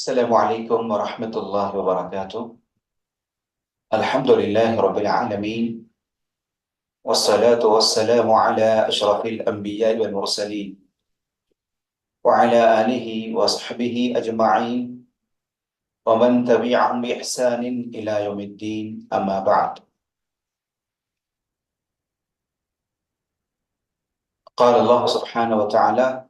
السلام عليكم ورحمة الله وبركاته. الحمد لله رب العالمين والصلاة والسلام على أشرف الأنبياء والمرسلين وعلى آله وصحبه أجمعين ومن تبعهم بإحسان إلى يوم الدين أما بعد. قال الله سبحانه وتعالى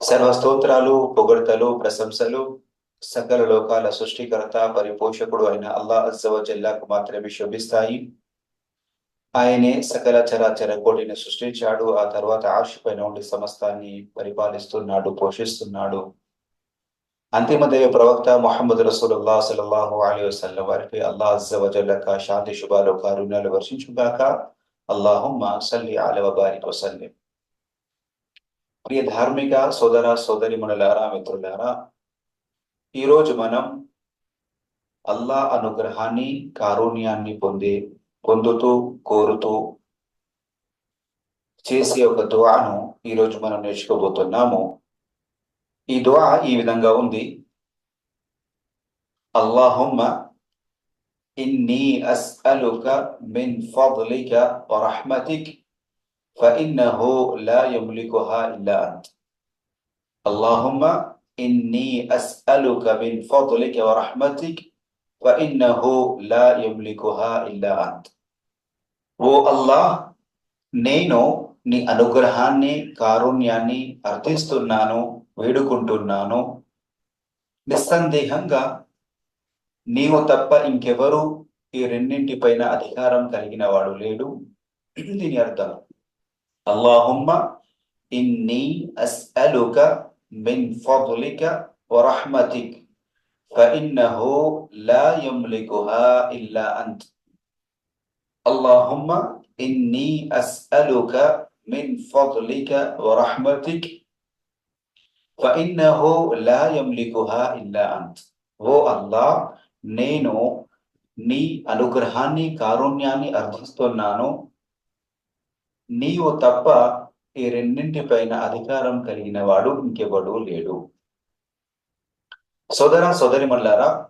సర్వ స్తోత్రాలు పొగడ్తలు ప్రశంసలు సకల లోకాల సృష్టికర్త పరిపోషకుడు అయిన అల్లా అజ్జవ జిల్లాకు మాత్రమే శోభిస్తాయి. ఆయనే సకల చరాచర కోటిని సృష్టించాడు. ఆ తర్వాత ఆశపైన ఉండి సమస్తాన్ని పరిపాలిస్తున్నాడు పోషిస్తున్నాడు. అంతిమ దైవ ప్రవక్త మొహమ్మద్ రసూలుల్లా సల్లల్లాహు అలీ వసల్లం వారిపై అల్లా అజ్జవ జల్లక శాంతి శుభాలు కారుణ్యాలు వర్షించుగాక. అల్లాహుమ్మ సల్లి అలవ బారి వసల్లిం. ప్రియ ధార్మిక సోదర సోదరి సోదరిమణులారా మిత్రులారా ఈరోజు మనం అల్లా అనుగ్రహాన్ని కారుణ్యాన్ని పొంది పొందుతూ కోరుతూ చేసే ఒక దువాను ఈరోజు మనం నేర్చుకోబోతున్నాము. ఈ దువా ఈ విధంగా ఉంది. అల్లాహుమ్మ ఇన్ని అస్అలుక మిన్ ఫలిక రహ్మతిక్ فإنه لا يملكها إلا أنت اللهم إني أسألك من فضلك ورحمتك فإنه لا يملكها إلا أنت ఓ అల్లాహ్ నేను నీ అనుగ్రహాన్ని కారుణ్యాన్ని అర్థిస్తున్నాను వేడుకుంటున్నాను నిస్సందేహంగా నీవు తప్ప ఇంకెవరు ఈ రెండింటిపైన అధికారం కలిగిన వాడు లేడు దీని అర్థం اللهم إني أسألك من فضلك ورحمتك فإنه لا يملكها إلا أنت اللهم إني أسألك من فضلك ورحمتك فإنه لا يملكها إلا أنت ఓ అల్లా నేను నీ అనుగ్రహాన్ని కారుణ్యాన్ని అర్థిస్తున్నాను నీవు తప్ప ఈ రెండింటిపైన అధికారం కలిగిన వాడు ఇంకెవడు లేడు. సోదర సోదరి మల్లారా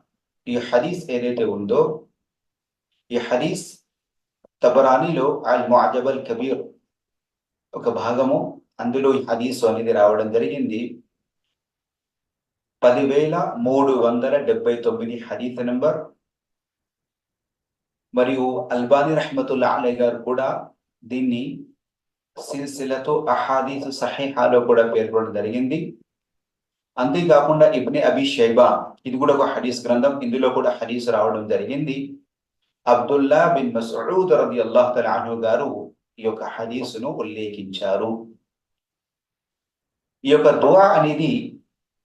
ఈ హదీస్ ఏదైతే ఉందో ఈ హదీస్ తబరానిలో అల్ ముఅజబల్ కబీర్ ఒక భాగము అందులో ఈ హదీస్ అనేది రావడం జరిగింది. పదివేల మూడు వందల డెబ్బై తొమ్మిది హదీస్ నెంబర్. మరియు అల్బానీ రహమతుల్లా అలే గారు కూడా దీన్ని సిల్సిలతో అహాదీసు సహీహాలో కూడా పేర్కొనడం జరిగింది. అంతేకాకుండా ఇబ్ని అబి షైబా ఇది కూడా ఒక హదీస్ గ్రంథం ఇందులో కూడా హదీస్ రావడం జరిగింది. అబ్దుల్లా బిన్ మసూద్ రది అల్లాహ్ తలాను గారు ఈ యొక్క హదీసును ఉల్లేఖించారు. ఈ యొక్క దువా అనేది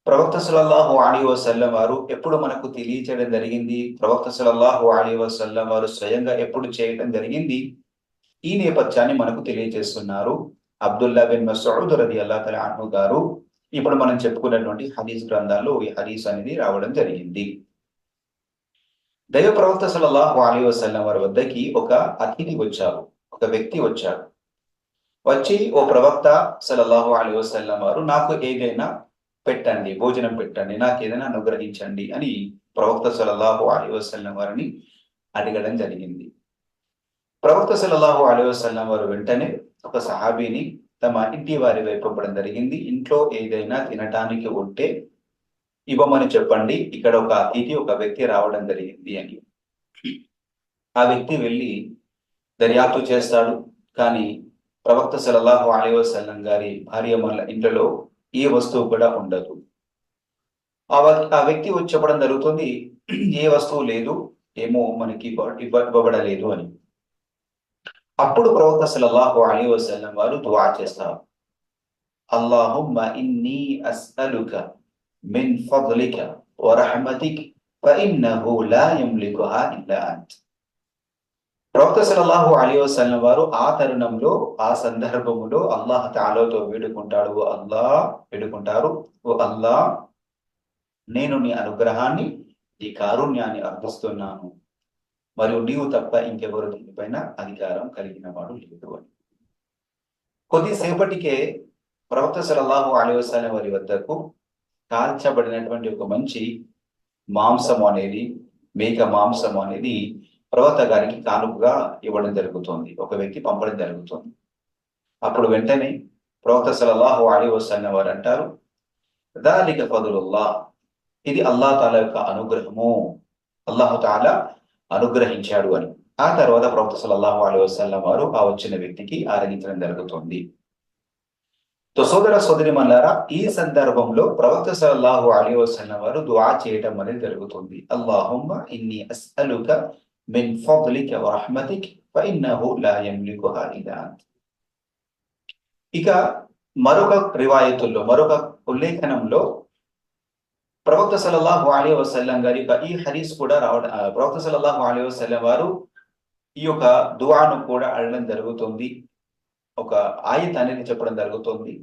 ప్రవక్త సలల్లాహు అలీ వసల్లం వారు ఎప్పుడు మనకు తెలియచేయడం జరిగింది. ప్రవక్త సలల్లాహు అలీ వసల్లం వారు స్వయంగా ఎప్పుడు చేయడం జరిగింది. ఈ నేపథ్యాన్ని మనకు తెలియజేస్తున్నారు అబ్దుల్లా బిన్ మసూద్ రది అల్లా తల అన్ను గారు. ఇప్పుడు మనం చెప్పుకున్నటువంటి హదీస్ గ్రంథాల్లో ఈ హదీస్ అనేది రావడం జరిగింది. దైవ ప్రవక్త సలల్లాహు అలీ వసల్లం వారి వద్దకి ఒక అతిథి వచ్చారు ఒక వ్యక్తి వచ్చాడు వచ్చి ఓ ప్రవక్త సలల్లాహు అలీ వసల్లం వారు నాకు ఏదైనా పెట్టండి భోజనం పెట్టండి నాకు ఏదైనా అనుగ్రహించండి అని ప్రవక్త సలల్లాహు అలీ వసల్లం వారిని అడగడం జరిగింది. ప్రవక్త సలల్లాహు అలీ వారు వెంటనే ఒక సహాబీని తమ ఇంటి వారి వైపు ఇవ్వడం జరిగింది. ఇంట్లో ఏదైనా తినటానికి ఉంటే ఇవ్వమని చెప్పండి. ఇక్కడ ఒక అతిథి ఒక వ్యక్తి రావడం జరిగింది అని. ఆ వ్యక్తి వెళ్ళి దర్యాప్తు చేస్తాడు. కానీ ప్రవక్త సలల్లాహు అలీ గారి భార్య మళ్ళ ఇంట్లో ఏ వస్తువు కూడా ఉండదు. ఆ వ్యక్తి వచ్చి చెప్పడం జరుగుతుంది. ఏ వస్తువు లేదు ఏమో మనకి ఇవ్వబడలేదు అని. అప్పుడు ప్రవక్త సల్లల్లాహు అలీ వసల్లం వారు దువా చేస్తారు. అల్లాహుమ్మ ఇన్ని అస్అలుక మిన్ వరహమతిక్ ఫఇన్నహు లా యమ్లికుహా ఇల్లా అంత్. ప్రవక్త సల్లల్లాహు అలీ వసల్లం వారు ఆ తరుణంలో ఆ సందర్భములో అల్లాహ్ తాలోతో వేడుకుంటాడు. ఓ అల్లా వేడుకుంటారు. ఓ అల్లా నేను నీ అనుగ్రహాన్ని నీ కారుణ్యాన్ని అర్థిస్తున్నాను మరియు నీవు తప్ప ఇంకెవరు దీనిపైన అధికారం కలిగిన వాడు లేదు అని. కొద్దిసేపటికే ప్రవక్త సల్లల్లాహు అలీ వారి వద్దకు కాల్చబడినటువంటి ఒక మంచి మాంసం అనేది మేక మాంసం అనేది ప్రవక్త గారికి కానుకగా ఇవ్వడం జరుగుతుంది. ఒక వ్యక్తి పంపడం జరుగుతుంది. అప్పుడు వెంటనే ప్రవక్త సలల్లాహు అలీ వారు అంటారు దాలిక ఫదులుల్లా ఇది అల్లా తాలా యొక్క అనుగ్రహము. అల్లాహు తాల అనుగ్రహించాడు అని. ఆ తర్వాత ప్రవక్త సలల్లాహు అలీ వసల్లం వారు ఆ వచ్చిన వ్యక్తికి ఆరగించడం జరుగుతుంది. తో సోదర సోదరి మల్లారా ఈ సందర్భంలో ప్రవక్త సలల్లాహు అలీ వసల్లం వారు దువా చేయడం అనేది జరుగుతుంది. అల్లాహుమ్మ ఇన్ని అస్అలుక మిన్ ఫద్లిక వరహ్మతిక్ ఫఇన్నహు లా యమ్లికుహా ఇల్లా ఇక మరొక రివాయతుల్లో మరొక ఉల్లేఖనంలో ప్రవక్త సలల్లాహు అలీ వసల్లం గారి యొక్క ఈ హరీస్ కూడా రావడం ప్రవక్త సలల్లాహు అలీ వసల్లం వారు ఈ యొక్క దువాను కూడా అడగడం జరుగుతుంది. ఒక ఆయత్ అనేది చెప్పడం జరుగుతుంది.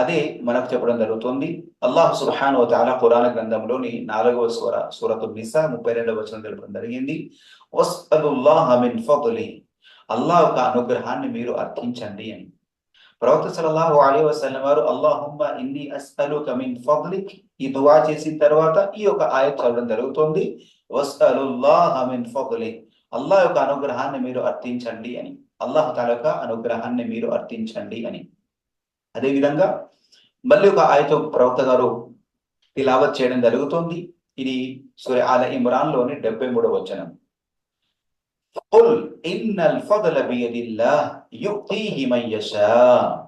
అదే మనకు చెప్పడం జరుగుతుంది. అల్లాహ్ సుల్హాన్ తాలా పురాణ గ్రంథంలోని నాలుగవ స్వర సూరతు నిసా ముప్పై రెండవ వచనం తెలపడం జరిగింది. అల్లాహ్ యొక్క అనుగ్రహాన్ని మీరు అర్థించండి అని. ప్రవక్త సల్లల్లాహు అలైహి వసల్లం వారు అల్లాహుమ్మ ఇన్ని అస్అలు కమిన్ ఫద్లిక్ ఈ దువా చేసిన తర్వాత ఈ యొక్క ఆయత్ చదవడం జరుగుతుంది వస్అలుల్లాహ మిన్ ఫద్లి అల్లాహ్ యొక్క అనుగ్రహాన్ని మీరు అర్థించండి అని అల్లాహ్ తాల యొక్క అనుగ్రహాన్ని మీరు అర్థించండి అని అదే విధంగా మళ్ళీ ఒక ఆయతో ప్రవక్త గారు తిలావత్ చేయడం జరుగుతుంది ఇది సూర్య ఆల ఇమ్రాన్ లోని డెబ్బై మూడవ వచనం قل إن الفضل بيد الله يؤتيه من يشاء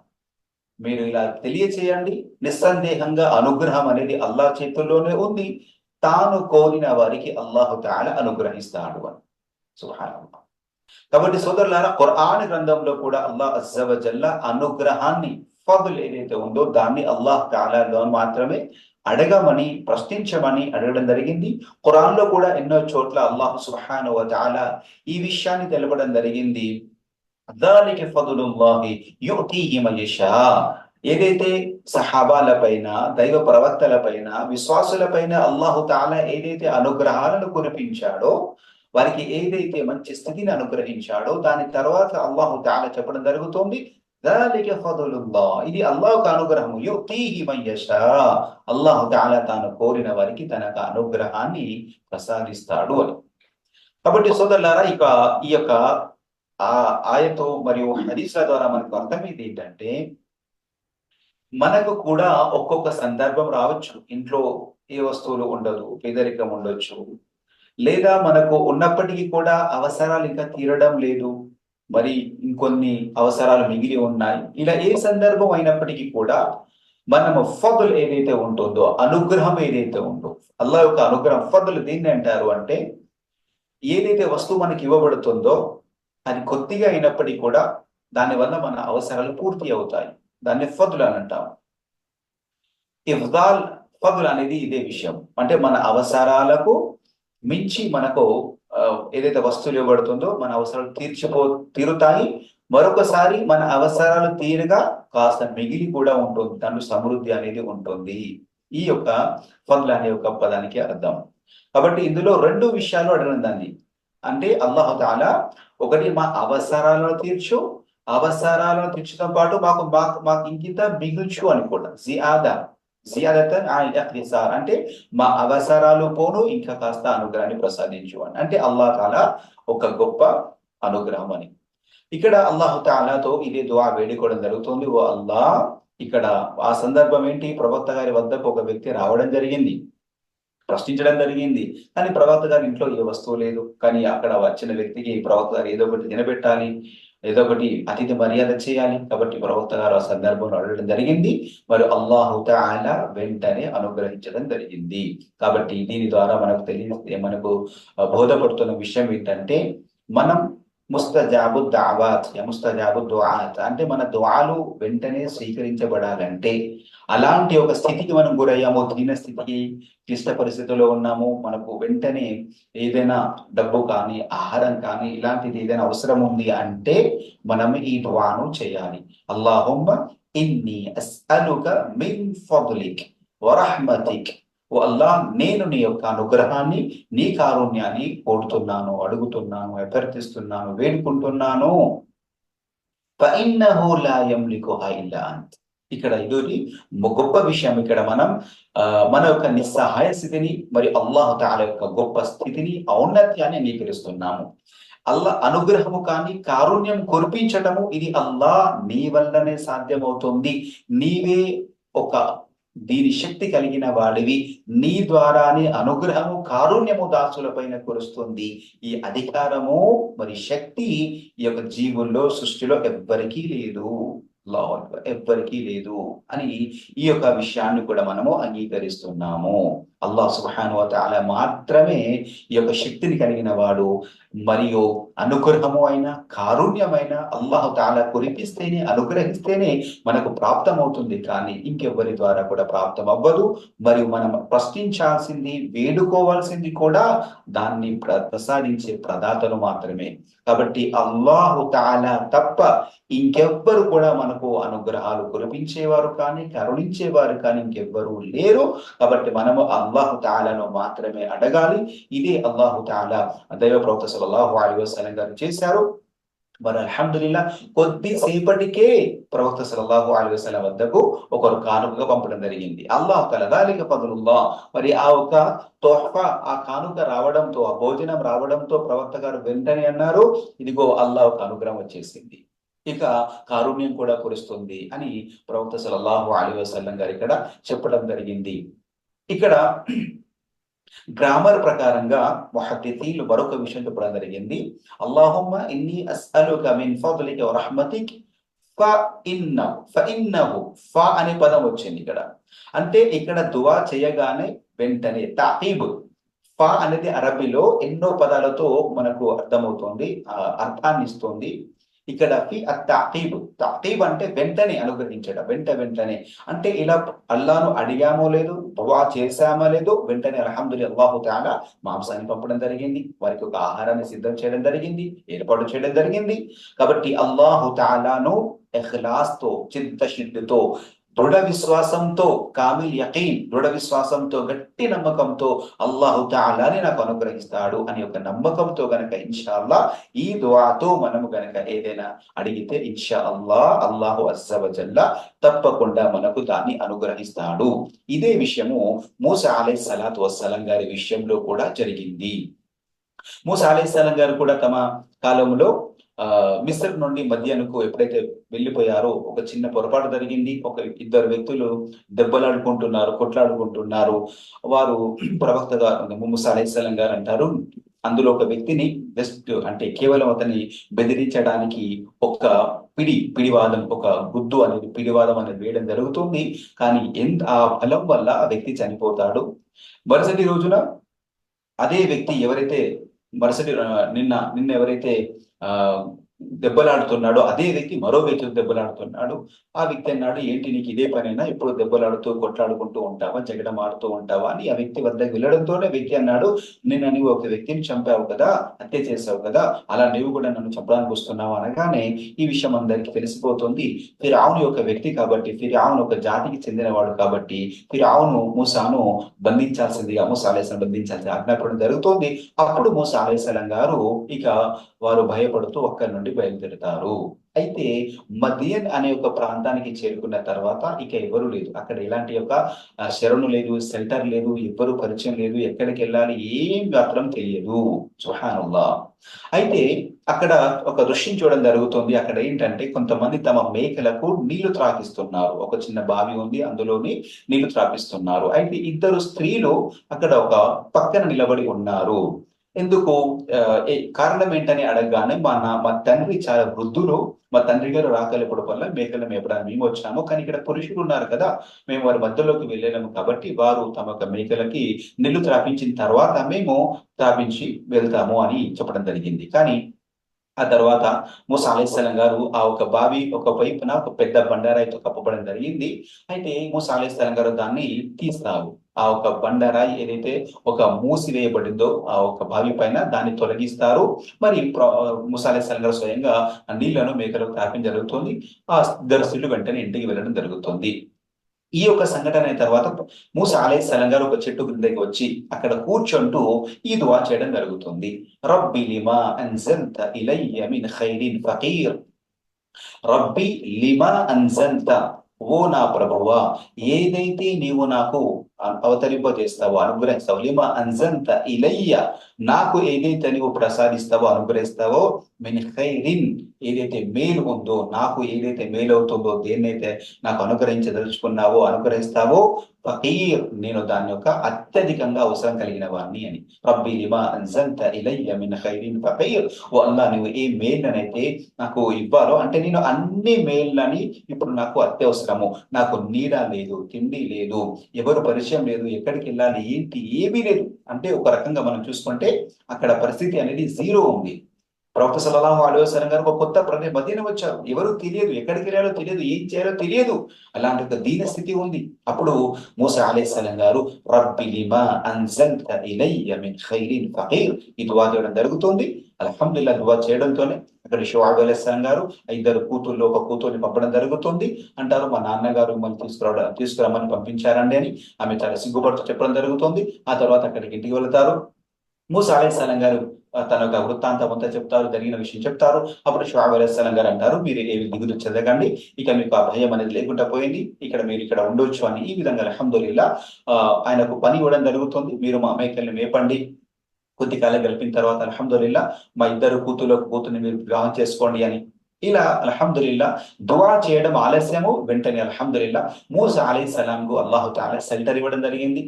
మీరు ఇలా తెలియచేయండి. నిస్సందేహంగా అనుగ్రహం అనేది అల్లాహ్ చేతుల్లోనే ఉంది. తాను కోరిన వారికి అల్లాహు తాల అనుగ్రహిస్తాడు అని. కాబట్టి సోదరులారా ఖురాన్ గ్రంథంలో కూడా అల్లాహ్ అజ్జవజల్ల అనుగ్రహాన్ని ఫదుల్ ఏదైతే ఉందో దాన్ని అల్లాహ్ తాలాలో మాత్రమే అడగమని ప్రశ్నించమని అడగడం జరిగింది. ఖురాన్లో కూడా ఎన్నో చోట్ల అల్లాహ్ సుబ్హాను తాలా ఈ విషయాన్ని తెలపడం జరిగింది. దానికి ఫదులుల్లాహి యుటీహి మయషా ఏదైతే సహాబాల పైన దైవ ప్రవక్తల పైన విశ్వాసుల పైన అల్లాహు తాలా ఏదైతే అనుగ్రహాలను కురిపించాడో వారికి ఏదైతే మంచి స్థితిని అనుగ్రహించాడో దాని తర్వాత అల్లాహు తాలా చెప్పడం జరుగుతోంది. దాలిక ఫదులుల్లా ఇది అల్లాహ్ అనుగ్రహం యుక్తీహి మయ్యషా అల్లాహు తాలా తాను కోరిన వారికి తన అనుగ్రహాన్ని ప్రసాదిస్తాడు అని. కాబట్టి సోదరులారా ఇక ఈ యొక్క ఆ ఆయతో మరియు హదీస్ల ద్వారా మనకు అర్థమైంది ఏంటంటే మనకు కూడా ఒక్కొక్క సందర్భం రావచ్చు. ఇంట్లో ఏ వస్తువులు ఉండదు పేదరికం ఉండొచ్చు. లేదా మనకు ఉన్నప్పటికీ కూడా అవసరాలు ఇంకా తీరడం లేదు. మరి ఇంకొన్ని అవసరాలు మిగిలి ఉన్నాయి. ఇలా ఏ సందర్భం అయినప్పటికీ కూడా మనము ఫదుల్ ఏదైతే ఉంటుందో అనుగ్రహం ఏదైతే ఉందో అల్లా యొక్క అనుగ్రహం ఫదులు దీన్ని అంటారు అంటే ఏదైతే వస్తువు మనకి ఇవ్వబడుతుందో అది కొద్దిగా అయినప్పటికీ కూడా దానివల్ల మన అవసరాలు పూర్తి అవుతాయి. దాన్ని ఫదులు అని అంటాం. ఇఫ్దాల్ ఫదుల్ అనేది ఇదే విషయం. అంటే మన అవసరాలకు మించి మనకు ఏదైతే వస్తువులు ఇవ్వబడుతుందో మన అవసరాలు తీర్చిపో తీరుతాయి. మరొకసారి మన అవసరాలు తీరుగా కాస్త మిగిలి కూడా ఉంటుంది. దాంట్లో సమృద్ధి అనేది ఉంటుంది. ఈ యొక్క ఫద్ల్ అనే యొక్క పదానికి అర్థం. కాబట్టి ఇందులో రెండు విషయాలు అడగడం దాన్ని. అంటే అల్లాహతాల ఒకటి మా అవసరాలను తీర్చు అవసరాలను తీర్చడంతో పాటు మాకు మాకు మాకు ఇంకింత మిగుల్చు అని కూడా జియాదా జియాదతన్ ఇఖ్తిసార్ అంటే మా అవసరాలు పోను ఇంకా కాస్త అనుగ్రహాన్ని ప్రసాదించు అని. అంటే అల్లాహ్ తాలా ఒక గొప్ప అనుగ్రహం అని. ఇక్కడ అల్లాహు తాలాతో ఇదే దువా వేడుకోవడం జరుగుతుంది. ఓ అల్లా ఇక్కడ ఆ సందర్భం ఏంటి? ప్రవక్త గారి వద్దకు ఒక వ్యక్తి రావడం జరిగింది. ప్రశ్నించడం జరిగింది. కానీ ప్రవక్త గారి ఇంట్లో ఏ వస్తువు లేదు. కానీ అక్కడ వచ్చిన వ్యక్తికి ప్రవక్త గారు ఏదో ఒకటి తినబెట్టాలి ఏదో ఒకటి అతిథి మర్యాద చేయాలి. కాబట్టి ప్రవక్త గారు ఆ సందర్భంలో అడగడం జరిగింది. మరి అల్లాహు తాల వెంటనే అనుగ్రహించడం జరిగింది. కాబట్టి దీని ద్వారా మనకు తెలియ మనకు బోధపడుతున్న విషయం ఏంటంటే మనం ముస్తజాబు దావాత్ ముస్తజాబు దుఆత్. అంటే మన దుఆలు వెంటనే స్వీకరించబడాలంటే అలాంటి ఒక స్థితికి మనం గురయ్యాము దీన స్థితికి క్లిష్ట పరిస్థితుల్లో ఉన్నాము మనకు వెంటనే ఏదైనా డబ్బు కానీ ఆహారం కానీ ఇలాంటిది ఏదైనా అవసరం ఉంది అంటే మనం ఈ దువాను చేయాలి. అల్లాహుమ్మ ఇన్ని అస్అలుక మిన్ ఫضలిక్ వరహ్మతిక్. ఓ అల్లా నేను నీ యొక్క అనుగ్రహాన్ని నీ కారుణ్యాన్ని కోరుతున్నాను అడుగుతున్నాను అభ్యర్థిస్తున్నాను వేడుకుంటున్నాను. ఇక్కడ ఇది గొప్ప విషయం. ఇక్కడ మనం ఆ, మన యొక్క నిస్సహాయ స్థితిని మరి అల్లాహ్ తాల యొక్క గొప్ప స్థితిని ఔన్నత్యాన్ని అంగీకరిస్తున్నాము. అల్లా అనుగ్రహము కానీ కారుణ్యం కురిపించటము ఇది అల్లా నీ వల్లనే సాధ్యమవుతుంది. నీవే ఒక దీని శక్తి కలిగిన వాడివి నీ ద్వారానే అనుగ్రహము కారుణ్యము దాసులపైన కురుస్తుంది. ఈ అధికారము మరి శక్తి ఈ యొక్క జీవుల్లో సృష్టిలో ఎవ్వరికీ లేదు. అల్లాహు ఎవ్వరికీ లేదు అని ఈ యొక్క విషయాన్ని కూడా మనము అంగీకరిస్తున్నాము. అల్లాహ్ సుబ్హాను తాల మాత్రమే ఈ యొక్క శక్తిని కలిగిన వాడు మరియు అనుగ్రహము అయిన కారుణ్యమైన అల్లాహతాల కురిపిస్తేనే అనుగ్రహిస్తేనే మనకు ప్రాప్తమవుతుంది. కానీ ఇంకెవ్వరి ద్వారా కూడా ప్రాప్తం అవ్వదు మరియు మనం ప్రశ్నించాల్సింది వేడుకోవాల్సింది కూడా దాన్ని ప్ర- ప్రసాదించే ప్రదాతలు మాత్రమే. కాబట్టి అల్లాహు తాలా తప్ప ఇంకెవ్వరు కూడా మనకు అనుగ్రహాలు కురిపించేవారు కానీ కరుణించేవారు కానీ ఇంకెవ్వరు లేరు. కాబట్టి మనము అల్లాహు తాలాను మాత్రమే అడగాలి. ఇది అల్లాహు తాలా. దైవ ప్రవక్త సల్లల్లాహు అలైహి గారు చేశారు. మరి అల్హమ్దుల్లా కొద్దిసేపటికే ప్రవక్త సల్లల్లాహు అలైహి వద్దకు ఒకరు కానుకగా పంపడం జరిగింది. అల్లాహ్ తల దాలిక ఫదులుల్లా మరి ఆ ఒక తోహఫా ఆ కానుక రావడంతో ఆ భోజనం రావడంతో ప్రవక్త గారు వెంటనే అన్నారు ఇదిగో అల్లాహ్ ఒక అనుగ్రహం వచ్చేసింది. ఇక కారుణ్యం కూడా కురుస్తుంది అని ప్రవక్త సల్లల్లాహు అలీ వసల్లం గారు ఇక్కడ చెప్పడం జరిగింది. ఇక్కడ గ్రామర్ ప్రకారంగా ముహద్దితీన్లు మరొక విషయం చెప్పడం జరిగింది. అల్లాహుమ్మ ఇన్ని అస్అలుక మిన్ ఫద్లిక వ రహ్మతిక్ ఫ ఇన్న ఫ ఇన్నహు. ఫ అనే పదం వచ్చింది ఇక్కడ. అంటే ఇక్కడ దువా చేయగానే వెంటనే తాహీబ్. ఫ అనేది అరబీలో ఎన్నో పదాలతో మనకు అర్థమవుతుంది అర్థాన్ని ఇస్తుంది. ఇక్కడ ఫి తాకీబ్ తాకీబ్ అంటే వెంటనే అనుగ్రహించడం. వెంట వెంటనే. అంటే ఇలా అల్లాను అడిగామో లేదు దువా చేశామో లేదు వెంటనే అల్హమ్దుల్లా అల్లాహు తాలా మాంసాన్ని పంపడం జరిగింది. వారికి ఒక ఆహారాన్ని సిద్ధం చేయడం జరిగింది. ఏర్పాటు చేయడం జరిగింది. కాబట్టి అల్లాహు తాలాను ఎహ్లాస్తో తో దృఢ విశ్వాసంతో కామిల్ యకీన్ దృఢ విశ్వాసంతో గట్టి నమ్మకంతో అల్లాహు తాలాని నాకు అనుగ్రహిస్తాడు అని ఒక నమ్మకంతో గనక ఇన్షాల్లా ఈ దువాతో మనము గనక ఏదైనా అడిగితే ఇన్షా అల్లా అల్లాహు అస్సవజల్లా తప్పకుండా మనకు దాన్ని అనుగ్రహిస్తాడు. ఇదే విషయము మూస అలై సలాత్ వసలం గారి విషయంలో కూడా జరిగింది. మూస అలై సలం గారు కూడా తమ కాలంలో మిస్ర్ నుండి మధ్యాహ్నకు ఎప్పుడైతే వెళ్ళిపోయారో ఒక చిన్న పొరపాటు జరిగింది. ఒక ఇద్దరు వ్యక్తులు దెబ్బలాడుకుంటున్నారు కొట్లాడుకుంటున్నారు. వారు ప్రవక్తగా ముసా అలైస్లాం గారు అంటారు. అందులో ఒక వ్యక్తిని జస్ట్ అంటే కేవలం అతన్ని బెదిరించడానికి ఒక పిడి పిడివాదం ఒక గుద్దు అనేది పిడివాదం అనేది వేయడం జరుగుతుంది. కానీ ఎంత ఆ బలం వల్ల ఆ వ్యక్తి చనిపోతాడు. మరుసటి రోజున అదే వ్యక్తి ఎవరైతే మరుసటి నిన్న నిన్న ఎవరైతే దెబ్బలాడుతున్నాడో అదే వ్యక్తి మరో వ్యక్తితో దెబ్బలాడుతున్నాడు ఆ వ్యక్తి అన్నాడు ఏంటి నీకు ఇదే పనైనా? ఎప్పుడు దెబ్బలాడుతూ కొట్లాడుకుంటూ ఉంటావా? జగడం ఆడుతూ ఉంటావా? అని ఆ వ్యక్తి వద్దకు వెళ్ళడంతోనే వ్యక్తి అన్నాడు నేను నీవు ఒక వ్యక్తిని చంపావు కదా హత్య చేసావు కదా అలా నీవు కూడా నన్ను చంపడానికి వస్తున్నావు అనగానే ఈ విషయం అందరికీ తెలిసిపోతుంది. ఫిరావును యొక్క వ్యక్తి కాబట్టి ఫిరావును ఒక జాతికి చెందినవాడు కాబట్టి ఫిరావును మూసాను బంధించాల్సిందిగా మూస ఆలయసం బంధించాల్సి ఆజ్ఞాపడం జరుగుతోంది. అప్పుడు మూస ఆలయసలం గారు ఇక వారు భయపడుతూ అక్కడి నుండి బయలుదేరుతారు. అయితే మదియన్ అనే ఒక ప్రాంతానికి చేరుకున్న తర్వాత ఇక ఎవరు లేదు అక్కడ ఎలాంటి యొక్క శరణు లేదు సెల్టర్ లేదు ఎవ్వరు పరిచయం లేదు ఎక్కడికి వెళ్ళాలి ఏం మాత్రం తెలియదు. సుహానుల్లా అయితే అక్కడ ఒక దృశ్యం చూడడం జరుగుతుంది. అక్కడ ఏంటంటే కొంతమంది తమ మేకలకు నీళ్ళు త్రాపిస్తున్నారు ఒక చిన్న బావి ఉంది అందులోని నీళ్ళు త్రాపిస్తున్నారు అయితే ఇద్దరు స్త్రీలు అక్కడ ఒక పక్కన నిలబడి ఉన్నారు. ఎందుకు ఏ కారణం ఏంటని అడగగానే మా నా మా తండ్రి చాలా వృద్ధులు మా తండ్రి గారు రాకలేపడం వల్ల మేకలు మేపడానికి మేము వచ్చాము. కానీ ఇక్కడ పురుషులు ఉన్నారు కదా మేము వారి మధ్యలోకి వెళ్ళలేము కాబట్టి వారు తమ మేకలకి నీళ్ళు త్రాపించిన తర్వాత మేము త్రాపించి వెళ్తాము అని చెప్పడం జరిగింది. కానీ ఆ తర్వాత మూసా గారు ఆ ఒక బావి ఒక వైపున ఒక పెద్ద బండారాయితో కప్పబడడం జరిగింది. అయితే మూసా గారు దాన్ని తీస్తారు ఆ ఒక బండరాయి ఏదైతే ఒక మూసివేయబడిందో ఆ ఒక బావి పైన దాన్ని తొలగిస్తారు. మరి ముసాలే అలైస్లాం స్వయంగా నీళ్ళను మేకలకు తాపడం జరుగుతుంది. ఆ ఇద్దరు వెంటనే ఇంటికి వెళ్ళడం జరుగుతుంది. ఈ యొక్క సంఘటన అయిన తర్వాత మూస అలైహిస్సలాం గారు ఒక చెట్టు క్రిందకి వచ్చి అక్కడ కూర్చుంటూ ఈ దువా చేయడం జరుగుతుంది. రబ్బి లిమా అన్జల్త ఇలయ్య మిన్ ఖైరిన్ ఫకీర్. రబ్బి లిమా అన్జల్త ఓ నా ప్రభువా ఏదైతే నీవు నాకు అవతరింపజేస్తావో అనుగ్రహిస్తావో లిమా అంజంత ఇలయ్య నాకు ఏదైతే నీవు ప్రసాదిస్తావో అనుగ్రహిస్తావో మిన్ ఖైరిన్. ఏదైతే మేలు ఉందో నాకు ఏదైతే మేలు అవుతుందో దేన్నైతే నాకు అనుగ్రహించదలుచుకున్నావో అనుగ్రహిస్తావో ఫకీర్ నేను దాని యొక్క అత్యధికంగా అవసరం కలిగిన వాడిని అని. రబ్బి లిమా అన్సంత ఇలయ్య మిన్ ఖైరిన్ ఫకీర్ ఓ అల్లా నువ్వు ఏ మేళ్ళనైతే నాకు ఇవ్వాలో అంటే నేను అన్ని మేళ్ళని ఇప్పుడు నాకు అత్యవసరము. నాకు నీడ లేదు తిండి లేదు ఎవరు పరిచయం లేదు ఎక్కడికి వెళ్ళాలి ఏంటి ఏమీ లేదు. అంటే ఒక రకంగా మనం చూసుకుంటే అక్కడ పరిస్థితి అనేది జీరో ఉంది. ప్రవక్త సలహాహు అలైవసం గారు ఒక కొత్త ప్రతి మదీన వచ్చారు. ఎవరు తెలియదు ఎక్కడికి వెళ్ళాలో తెలియదు ఏం చేయాలో తెలియదు. అలాంటి ఒక దీన స్థితి ఉంది. అప్పుడు మూస సలం గారు రబ్బి అన్జల్త ఇలయ్య మిన్ ఖైరిన్ ఫకీర్. ఈ దువా చేయడం జరుగుతుంది. అల్హమ్దుల్లా దువా చేయడంతోనే అక్కడ షువాబ్ సలం గారు ఇద్దరు కూతుర్లు ఒక కూతుర్ని పంపడం జరుగుతుంది. అంటారు మా నాన్నగారు మిమ్మల్ని తీసుకురావడం తీసుకురమ్మని పంపించారండి అని ఆమె చాలా సిగ్గుపడుతూ చెప్పడం జరుగుతుంది. ఆ తర్వాత అక్కడికి ఇంటికి వెళ్తారు. మూస సలం గారు తన యొక్క వృత్తాంతం అంతా చెప్తారు జరిగిన విషయం చెప్తారు. అప్పుడు షువాబ్ అలైహిస్సలాం గారు అంటారు మీరు ఏవి దిగులు చదవకండి ఇక మీకు ఆ భయం అనేది లేకుండా పోయింది ఇక్కడ మీరు ఇక్కడ ఉండొచ్చు అని ఈ విధంగా అల్హమ్దుల్లా ఆయనకు పని ఇవ్వడం జరుగుతుంది. మీరు మా అమ్మాయికల్ని మేపండి. కొద్ది కాలం గడిపిన తర్వాత అల్హమ్దుల్లా మా ఇద్దరు కూతురు కూతుర్ని మీరు వివాహం చేసుకోండి అని. ఇలా అల్హమ్దుల్లా దువా చేయడం ఆలస్యము. వెంటనే అల్హమ్దుల్లా మూస అలీ సలాంకు అల్లాహు తాలా సెల్టర్ ఇవ్వడం జరిగింది.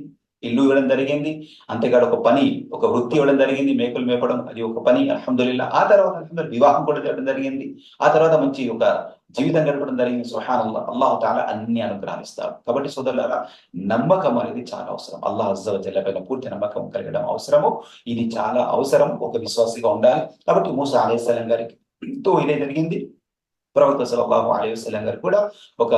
ఇల్లు ఇవ్వడం జరిగింది. అంతేకాదు ఒక పని ఒక వృత్తి ఇవ్వడం జరిగింది. మేకలు మేపడం అది ఒక పని. అల్హమ్దుల్లా ఆ తర్వాత అల్హమ్దుల్లా వివాహం కూడా జరగడం జరిగింది. ఆ తర్వాత మంచి ఒక జీవితం గడపడం జరిగింది. సుహాన్ అల్లాహు తాలా అన్ని అనుగ్రహిస్తాడు కాబట్టి సోదరులారా నమ్మకం అనేది చాలా అవసరం. అల్లాహ్ అజ్జ పైన పూర్తి నమ్మకం కలిగడం అవసరము. ఇది చాలా అవసరం. ఒక విశ్వాసిగా ఉండాలి. కాబట్టి మూసా అలైహిస్సలాం గారికి తో ఇదే జరిగింది. ప్రవక్త సలహాహు అలైవలం గారు కూడా ఒక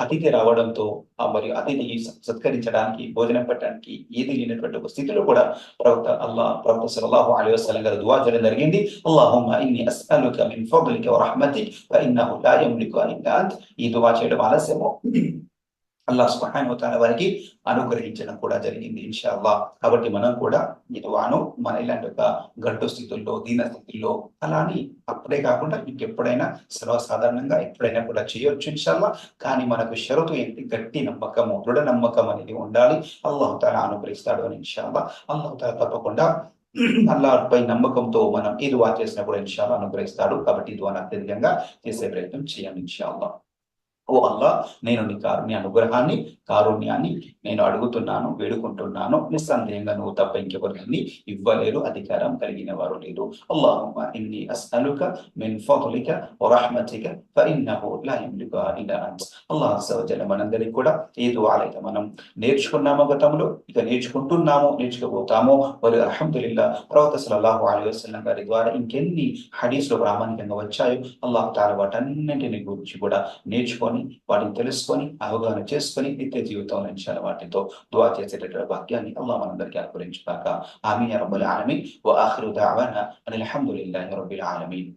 అతిథి రావడంతో మరియు అతిథి సత్కరించడానికి భోజనం పెట్టడానికి ఏది లేనటువంటి ఒక స్థితిలో కూడా ప్రవక్త అల్లా ప్రవక్త సలహాహు అలైవలం గారు దువా చేయడం జరిగింది. అల్లాహు ఈ దువా చేయడం ఆలస్యము. అల్లా సుబ్హానహు వారికి అనుగ్రహించడం కూడా జరిగింది ఇన్షాల్లా కాబట్టి మనం కూడా ఇటువాను మన ఇలాంటి ఒక గడ్డు స్థితుల్లో దీన స్థితుల్లో అలా అని అప్పుడే కాకుండా మీకు ఎప్పుడైనా సర్వసాధారణంగా ఎప్పుడైనా కూడా చేయొచ్చు ఇన్షాల్లా కానీ మనకు షరతు ఏంటి? గట్టి నమ్మకము దృఢ నమ్మకం అనేది ఉండాలి. అల్లాహతాల అనుగ్రహిస్తాడు అని ఇన్షాల్లా అల్లాహతాల తప్పకుండా అల్లాహ్పై నమ్మకంతో మనం ఈ దువా చేసినప్పుడు ఇన్షాల్లా అనుగ్రహిస్తాడు. కాబట్టి ఈ దువాను అత్యధికంగా చేసే ప్రయత్నం చేయాలి ఇన్షాల్లా ఓ అల్లా నేను నీ కారుణ్య అనుగ్రహాన్ని కారుణ్యాన్ని నేను అడుగుతున్నాను వేడుకుంటున్నాను. నిస్సందేహంగా నువ్వు తప్ప ఇంకెవరిని ఇవ్వలేరు అధికారం కలిగిన వారు లేరు. అల్లాహుమ్మ ఇన్ని మనందరికీ కూడా ఏదో ఆలయ మనం నేర్చుకున్నాము గతంలో ఇక నేర్చుకుంటున్నాము నేర్చుకోబోతాము. మరియు అల్హమ్దులిల్లా ప్రవత సలహు అలైహి గారి ద్వారా ఇంకెన్ని హదీసులు ప్రామాణికంగా వచ్చాయో అల్లాహ్ తాలా వాటన్నింటిని గురించి కూడా నేర్చుకొని వాటిని తెలుసుకొని అవగాహన చేసుకొని నిత్య జీవితంలో ఇన్షాల్లా వాటితో దువా చేసేటటువంటి భాగ్యాన్ని అల్లా మనందరికీ అనుకరించుకాక ఆమె యా రబ్బల్ ఓ ఆఖరు దఅవానా అని అలహమ్దుల్లాహి రబ్బిల్ ఆలమీన్.